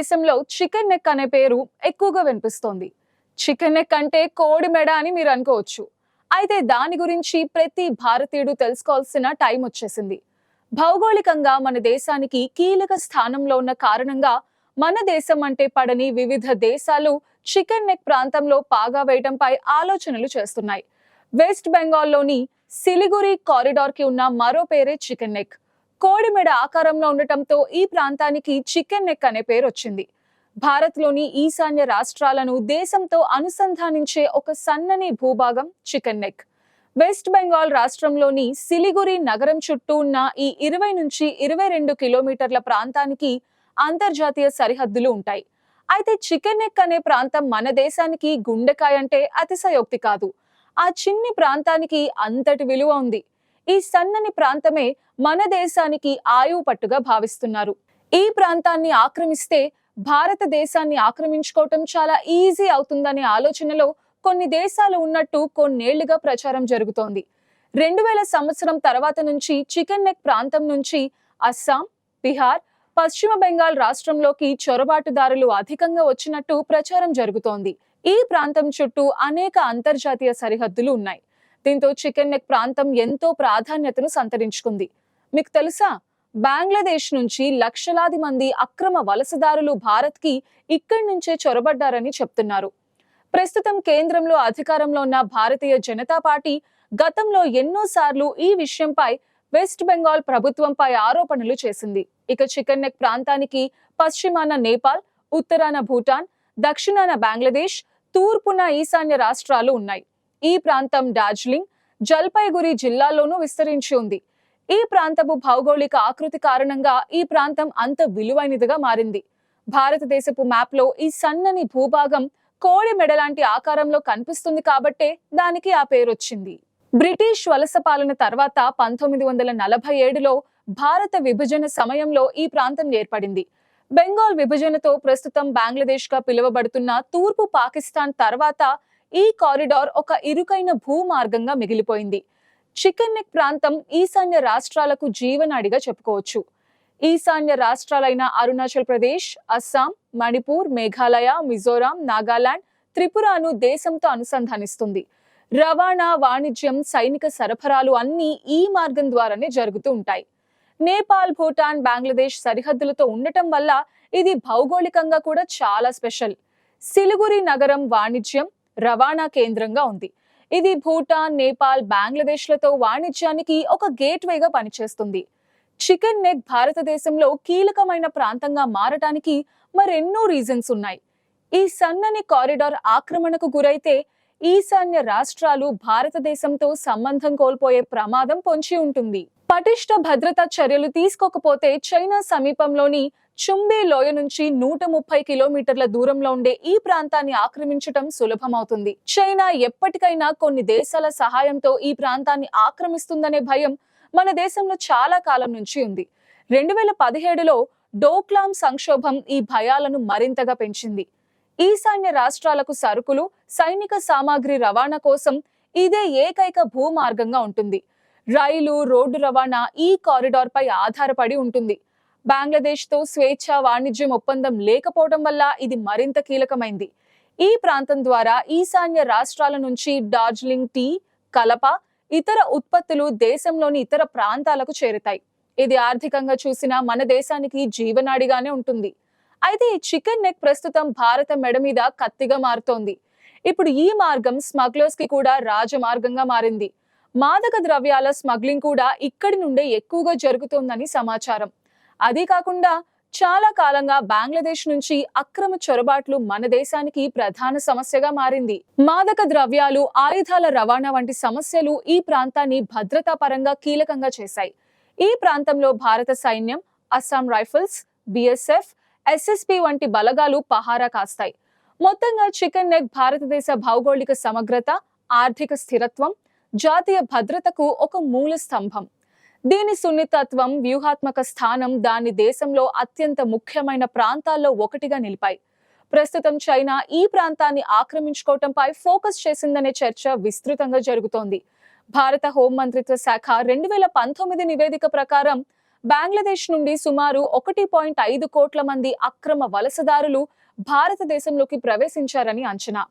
దేశంలో chicken neck అనే పేరు ఎక్కువగా వినిపిస్తోంది. చికెన్ నెక్ అంటే కోడి మెడ అని మీరు అనుకోవచ్చు. అయితే దాని గురించి ప్రతి భారతీయుడు తెలుసుకోవాల్సిన టైం వచ్చేసింది. భౌగోళికంగా మన దేశానికి కీలక స్థానంలో ఉన్న కారణంగా మన దేశం అంటే పడని వివిధ దేశాలు చికెన్ నెక్ ప్రాంతంలో పాగా వేయడంపై ఆలోచనలు చేస్తున్నాయి. వెస్ట్ బెంగాల్లోని సిలిగురి కారిడార్కి ఉన్న మరో పేరే చికెన్ నెక్. కోడిమెడ ఆకారంలో ఉండటంతో ఈ ప్రాంతానికి చికెన్ నెక్ అనే పేరు వచ్చింది. భారత్లోని ఈశాన్య రాష్ట్రాలను దేశంతో అనుసంధానించే ఒక సన్నని భూభాగం చికెన్ నెక్. వెస్ట్ బెంగాల్ రాష్ట్రంలోని సిలిగురి నగరం చుట్టూ ఉన్న ఈ ఇరవై నుంచి ఇరవై రెండు కిలోమీటర్ల ప్రాంతానికి అంతర్జాతీయ సరిహద్దులు ఉంటాయి. అయితే చికెన్ నెక్ అనే ప్రాంతం మన దేశానికి గుండెకాయ అంటే అతిశయోక్తి కాదు. ఆ చిన్ని ప్రాంతానికి అంతటి విలువ ఉంది. ఈ సన్నని ప్రాంతమే మన దేశానికి ఆయువు పట్టుగా భావిస్తున్నారు. ఈ ప్రాంతాన్ని ఆక్రమిస్తే భారతదేశాన్ని ఆక్రమించుకోవటం చాలా ఈజీ అవుతుందనే ఆలోచనలో కొన్ని దేశాలు ఉన్నట్టు కొన్నేళ్ళుగా ప్రచారం జరుగుతోంది. రెండు వేల సంవత్సరం తర్వాత నుంచి చికెన్ నెక్ ప్రాంతం నుంచి అస్సాం బీహార్ పశ్చిమ బెంగాల్ రాష్ట్రంలోకి చొరబాటుదారులు అధికంగా వచ్చినట్టు ప్రచారం జరుగుతోంది. ఈ ప్రాంతం చుట్టూ అనేక అంతర్జాతీయ సరిహద్దులు ఉన్నాయి. దీంతో చికెన్ నెక్ ప్రాంతం ఎంతో ప్రాధాన్యతను సంతరించుకుంది. మీకు తెలుసా? బంగ్లాదేశ్ నుంచి లక్షలాది మంది అక్రమ వలసదారులు భారత్కి ఇక్కడి నుంచే చొరబడ్డారని చెప్తున్నారు. ప్రస్తుతం కేంద్రంలో అధికారంలో ఉన్న భారతీయ జనతా పార్టీ గతంలో ఎన్నోసార్లు ఈ విషయంపై వెస్ట్ బెంగాల్ ప్రభుత్వంపై ఆరోపణలు చేసింది. ఇక చికెన్ నెక్ ప్రాంతానికి పశ్చిమాన నేపాల్ ఉత్తరాన భూటాన్ దక్షిణాన బంగ్లాదేశ్ తూర్పున ఈశాన్య రాష్ట్రాలు ఉన్నాయి. ఈ ప్రాంతం డార్జిలింగ్ జల్పైగురి జిల్లాలోనూ విస్తరించి ఉంది. ఈ ప్రాంతపు భౌగోళిక ఆకృతి కారణంగా ఈ ప్రాంతం అంత విలువైనదిగా మారింది. భారతదేశపు మ్యాప్లో ఈ సన్నని భూభాగం కోడి మెడలాంటి ఆకారంలో కనిపిస్తుంది కాబట్టే దానికి ఆ పేరొచ్చింది. బ్రిటిష్ వలస పాలన తర్వాత పంతొమ్మిది వందల నలభై ఏడులో భారత విభజన సమయంలో ఈ ప్రాంతం ఏర్పడింది. బెంగాల్ విభజనతో ప్రస్తుతం బంగ్లాదేశ్గా పిలువబడుతున్న తూర్పు పాకిస్తాన్ తర్వాత ఈ కారిడార్ ఒక ఇరుకైన భూమార్గంగా మిగిలిపోయింది. చికెన్ నెక్ ప్రాంతం ఈశాన్య రాష్ట్రాలకు జీవనాడిగా చెప్పుకోవచ్చు. ఈశాన్య రాష్ట్రాలైన అరుణాచల్ ప్రదేశ్ అస్సాం మణిపూర్ మేఘాలయ మిజోరాం నాగాలాండ్ త్రిపురను దేశంతో అనుసంధానిస్తుంది. రవాణా వాణిజ్యం సైనిక సరఫరాలు అన్నీ ఈ మార్గం ద్వారానే జరుగుతూ ఉంటాయి. నేపాల్ భూటాన్ బంగ్లాదేశ్ సరిహద్దులతో ఉండటం వల్ల ఇది భౌగోళికంగా కూడా చాలా స్పెషల్. సిలిగురి నగరం వాణిజ్యం రవాణా కేంద్రంగా ఉంది. ఇది భూటాన్ నేపాల్ బంగ్లాదేశ్లతో వాణిజ్యానికి ఒక గేట్వేగా పనిచేస్తుంది. చికెన్ నెక్ భారతదేశంలో కీలకమైన ప్రాంతంగా మారటానికి మరెన్నో రీజన్స్ ఉన్నాయి. ఈ సన్నని కారిడార్ ఆక్రమణకు గురైతే ఈశాన్య రాష్ట్రాలు భారతదేశంతో సంబంధం కోల్పోయే ప్రమాదం పొంచి ఉంటుంది. పటిష్ట భద్రతా చర్యలు తీసుకోకపోతే చైనా సమీపంలోని చుంబే లోయ నుంచి నూట ముప్పై కిలోమీటర్ల దూరంలో ఉండే ఈ ప్రాంతాన్ని ఆక్రమించటం సులభమవుతుంది. చైనా ఎప్పటికైనా కొన్ని దేశాల సహాయంతో ఈ ప్రాంతాన్ని ఆక్రమిస్తుందనే భయం మన దేశంలో చాలా కాలం నుంచి ఉంది. రెండు వేల పదిహేడులో డోక్లాం సంక్షోభం ఈ భయాలను మరింతగా పెంచింది. ఈశాన్య రాష్ట్రాలకు సరుకులు సైనిక సామాగ్రి రవాణా కోసం ఇదే ఏకైక భూమార్గంగా ఉంటుంది. రైలు రోడ్డు రవాణా ఈ కారిడార్పై ఆధారపడి ఉంటుంది. బంగ్లాదేశ్తో స్వేచ్ఛ వాణిజ్యం ఒప్పందం లేకపోవడం వల్ల ఇది మరింత కీలకమైంది. ఈ ప్రాంతం ద్వారా ఈశాన్య రాష్ట్రాల నుంచి డార్జిలింగ్ టీ కలప ఇతర ఉత్పత్తులు దేశంలోని ఇతర ప్రాంతాలకు చేరుతాయి. ఇది ఆర్థికంగా చూసినా మన దేశానికి జీవనాడిగానే ఉంటుంది. అయితే ఈ చికెన్ నెక్ ప్రస్తుతం భారత మెడ మీద కత్తిగా మారుతోంది. ఇప్పుడు ఈ మార్గం స్మగ్లర్స్కి కూడా రాజమార్గంగా మారింది. మాదక ద్రవ్యాల స్మగ్లింగ్ కూడా ఇక్కడి నుండే ఎక్కువగా జరుగుతోందని సమాచారం. అదీ కాకుండా చాలా కాలంగా బంగ్లాదేశ్ నుంచి అక్రమ చొరబాట్లు మన దేశానికి ప్రధాన సమస్యగా మారింది. మాదక ద్రవ్యాలు ఆయుధాల రవాణా వంటి సమస్యలు ఈ ప్రాంతాన్ని భద్రతా పరంగా కీలకంగా చేశాయి. ఈ ప్రాంతంలో భారత సైన్యం అస్సాం రైఫిల్స్ బిఎస్ఎఫ్ ఎస్ఎస్పి వంటి బలగాలు పహారా కాస్తాయి. మొత్తంగా చికెన్ నెక్ భారతదేశ భౌగోళిక సమగ్రత ఆర్థిక స్థిరత్వం జాతీయ భద్రతకు ఒక మూల స్తంభం. దీని సున్నితత్వం వ్యూహాత్మక స్థానం దాని దేశంలో అత్యంత ముఖ్యమైన ప్రాంతాల్లో ఒకటిగా నిలిపాయి. ప్రస్తుతం చైనా ఈ ప్రాంతాన్ని ఆక్రమించుకోవటంపై ఫోకస్ చేసిందనే చర్చ విస్తృతంగా జరుగుతోంది. భారత హోం మంత్రిత్వ శాఖ రెండు వేల పంతొమ్మిది నివేదిక ప్రకారం బంగ్లాదేశ్ నుండి సుమారు ఒకటి పాయింట్ ఐదు కోట్ల మంది అక్రమ వలసదారులు భారతదేశంలోకి ప్రవేశించారని అంచనా.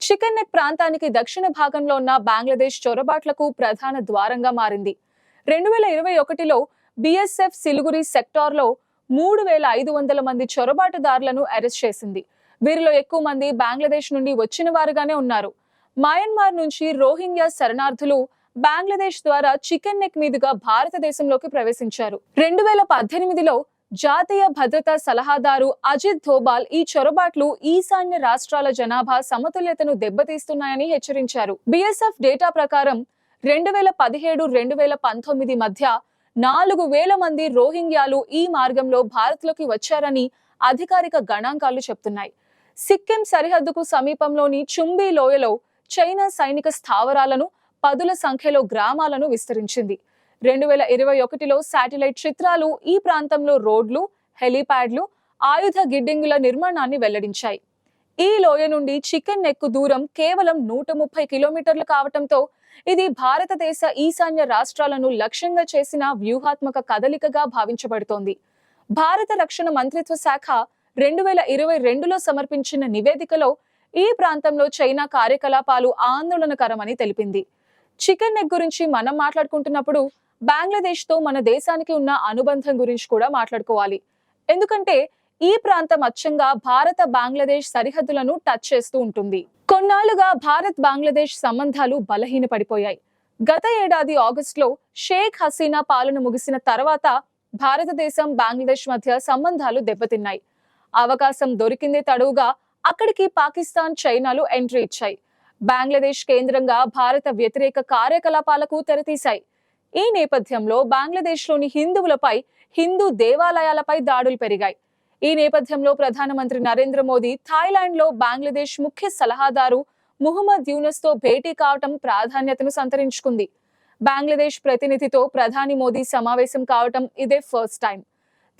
చికెన్ నెక్ ప్రాంతానికి దక్షిణ భాగంలో ఉన్న బంగ్లాదేశ్ చొరబాట్లకు ప్రధాన ద్వారంగా మారింది. రెండు వేల ఇరవై ఒకటిలో బిఎస్ఎఫ్ సిలిగురి సెక్టార్లో మూడు వేల ఐదు వందల మంది చొరబాటుదారులను అరెస్ట్ చేసింది. వీరిలో ఎక్కువ మంది బంగ్లాదేశ్ నుండి వచ్చిన వారుగానే ఉన్నారు. మయన్మార్ నుంచి రోహింగ్యా శరణార్థులు బంగ్లాదేశ్ ద్వారా చికెన్ నెక్ మీదుగా భారతదేశంలోకి ప్రవేశించారు. రెండు వేల పద్దెనిమిదిలో జాతీయ భద్రతా సలహాదారు అజిత్ ధోబాల్ ఈ చొరబాట్లు ఈశాన్య రాష్ట్రాల జనాభా సమతుల్యతను దెబ్బతీస్తున్నాయని హెచ్చరించారు. బిఎస్ఎఫ్ డేటా ప్రకారం రెండు వేల పదిహేడు రెండు వేల పంతొమ్మిది మధ్య నాలుగు వేల మంది రోహింగ్యాలు ఈ మార్గంలో భారత్లోకి వచ్చారని అధికారిక గణాంకాలు చెప్తున్నాయి. సిక్కిం సరిహద్దుకు సమీపంలోని చుంబీ లోయలో చైనా సైనిక స్థావరాలను పదుల సంఖ్యలో గ్రామాలను విస్తరించింది. రెండు వేల ఇరవై ఒకటిలో శాటిలైట్ చిత్రాలు ఈ ప్రాంతంలో రోడ్లు హెలీప్యాడ్లు ఆయుధ గిడ్డింగుల నిర్మాణాన్ని వెల్లడించాయి. ఈ లోయ నుండి చికెన్ నెక్కు దూరం కేవలం నూట ముప్పై కిలోమీటర్లు కావటంతో ఇది భారతదేశ ఈశాన్య రాష్ట్రాలను లక్ష్యంగా చేసిన వ్యూహాత్మక కదలికగా భావించబడుతోంది. భారత రక్షణ మంత్రిత్వ శాఖ రెండు వేల ఇరవై రెండులో సమర్పించిన నివేదికలో ఈ ప్రాంతంలో చైనా కార్యకలాపాలు ఆందోళనకరమని తెలిపింది. చికెన్ నెగ్ గురించి మనం మాట్లాడుకుంటున్నప్పుడు బంగ్లాదేశ్తో మన దేశానికి ఉన్న అనుబంధం గురించి కూడా మాట్లాడుకోవాలి. ఎందుకంటే ఈ ప్రాంతం అచ్చంగా భారత బంగ్లాదేశ్ సరిహద్దులను టచ్ చేస్తూ ఉంటుంది. కొన్నాళ్ళుగా భారత్ బంగ్లాదేశ్ సంబంధాలు బలహీనపడిపోయాయి. గత ఏడాది ఆగస్టులో షేక్ హసీనా పాలన ముగిసిన తర్వాత భారతదేశం బంగ్లాదేశ్ మధ్య సంబంధాలు దెబ్బతిన్నాయి. అవకాశం దొరికిందే తడువుగా అక్కడికి పాకిస్తాన్ చైనాలు ఎంట్రీ ఇచ్చాయి. బంగ్లాదేశ్ కేంద్రంగా భారత వ్యతిరేక కార్యకలాపాలకు తెరతీశాయి. ఈ నేపథ్యంలో బంగ్లాదేశ్లోని హిందువులపై హిందూ దేవాలయాలపై దాడులు పెరిగాయి. ఈ నేపథ్యంలో ప్రధానమంత్రి నరేంద్ర మోదీ థాయిలాండ్లో బంగ్లాదేశ్ ముఖ్య సలహాదారు ముహమ్మద్ యూనస్తో భేటీ కావటం ప్రాధాన్యతను సంతరించుకుంది. బంగ్లాదేశ్ ప్రతినిధితో ప్రధాని మోదీ సమావేశం కావటం ఇదే ఫస్ట్ టైం.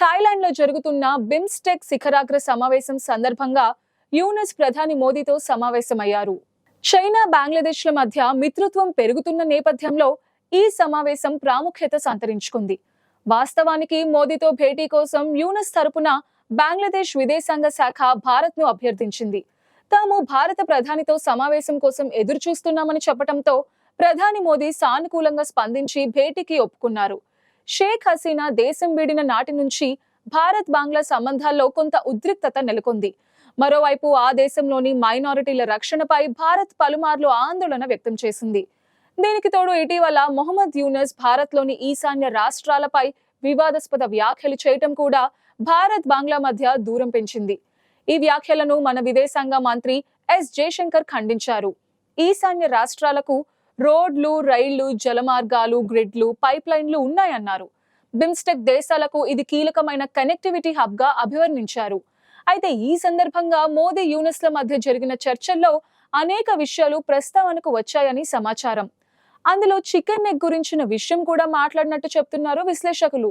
థాయిలాండ్లో జరుగుతున్న బిమ్స్టెక్ శిఖరాగ్ర సమావేశం సందర్భంగా యూనస్ ప్రధాని మోదీతో సమావేశమయ్యారు. చైనా బంగ్లాదేశ్ల మధ్య మిత్రత్వం పెరుగుతున్న నేపథ్యంలో ఈ సమావేశం ప్రాముఖ్యత సంతరించుకుంది. వాస్తవానికి మోదీతో భేటీ కోసం యూనస్ తరపున బంగ్లాదేశ్ విదేశాంగ శాఖ భారత్ను అభ్యర్థించింది. తాము భారత ప్రధానితో సమావేశం కోసం ఎదురు చూస్తున్నామని చెప్పడంతో ప్రధాని మోదీ సానుకూలంగా స్పందించి భేటీకి ఒప్పుకున్నారు. షేక్ హసీనా దేశం వీడిన నాటి నుంచి భారత్ బంగ్లా సంబంధాల్లో కొంత ఉద్రిక్తత నెలకొంది. మరోవైపు ఆ దేశంలోని మైనారిటీల రక్షణపై భారత్ పలుమార్లు ఆందోళన వ్యక్తం చేసింది. దీనికి తోడు ఇటీవల మొహమ్మద్ యూనస్ భారత్లోని ఈశాన్య రాష్ట్రాలపై వివాదాస్పద వ్యాఖ్యలు చేయటం కూడా భారత్ బంగ్లా మధ్య దూరం పెంచింది. ఈ వ్యాఖ్యలను మన విదేశాంగ మంత్రి ఎస్ జయశంకర్ ఖండించారు. ఈశాన్య రాష్ట్రాలకు రోడ్లు రైళ్ళు జలమార్గాలు గ్రిడ్లు పైప్ లైన్లు ఉన్నాయన్నారు. బిమ్స్టెక్ దేశాలకు ఇది కీలకమైన కనెక్టివిటీ హబ్గా అభివర్ణించారు. అయితే ఈ సందర్భంగా మోదీ యూనస్ల మధ్య జరిగిన చర్చల్లో అనేక విషయాలు ప్రస్తావనకు వచ్చాయని సమాచారం. అందులో చికెన్ నెగ్ గురించిన విషయం కూడా మాట్లాడినట్టు చెప్తున్నారు విశ్లేషకులు.